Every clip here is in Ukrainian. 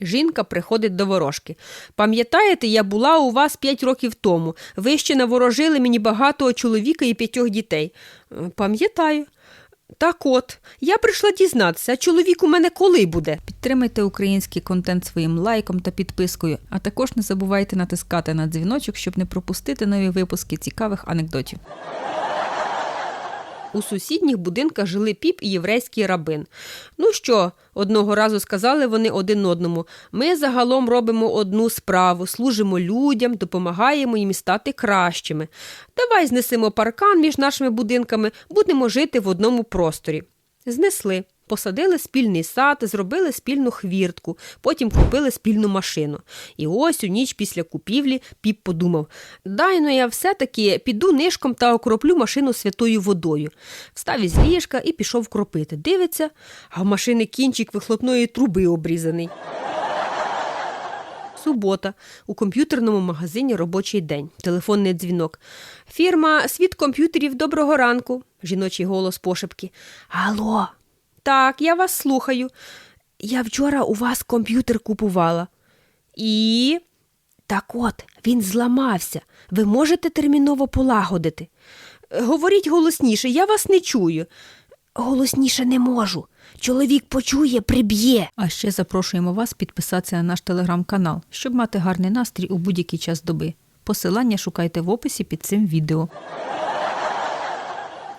Жінка приходить до ворожки. Пам'ятаєте, я була у вас п'ять років тому. Ви ще наворожили мені багатого чоловіка і п'ятьох дітей. «Е, Пам'ятаю. Так от, я прийшла дізнатися, чоловік у мене коли буде? Підтримайте український контент своїм лайком та підпискою, а також не забувайте натискати на дзвіночок, щоб не пропустити нові випуски цікавих анекдотів. У сусідніх будинках жили піп і єврейський рабин. Ну що, одного разу сказали вони один одному: ми загалом робимо одну справу, служимо людям, допомагаємо їм стати кращими. Давай знесемо паркан між нашими будинками, будемо жити в одному просторі. Знесли. Посадили спільний сад, зробили спільну хвіртку, потім купили спільну машину. І ось у ніч після купівлі піп подумав: дай ну я все-таки піду нишком та окроплю машину святою водою. Встав із ліжка і пішов кропити. Дивиться, а в машини кінчик вихлопної труби обрізаний. Субота. У комп'ютерному магазині робочий день. Телефонний дзвінок. Фірма Світ комп'ютерів. Доброго ранку. Жіночий голос пошепки. Алло. Так, я вас слухаю. Я вчора у вас комп'ютер купувала. І. Так от, він зламався. Ви можете терміново полагодити. Говоріть голосніше, я вас не чую. Голосніше не можу. Чоловік почує, приб'є. А ще запрошуємо вас підписатися на наш телеграм-канал, щоб мати гарний настрій у будь-який час доби. Посилання шукайте в описі під цим відео.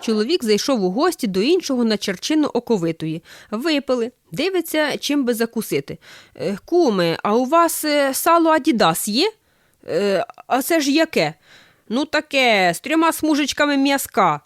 Чоловік зайшов у гості до іншого на черчину оковитої. Випили, дивиться, чим би закусити. Куми, Куме, а у вас е, сало Адідас є? «Е, А це ж яке? Ну, таке, з трьома смужечками м'язка.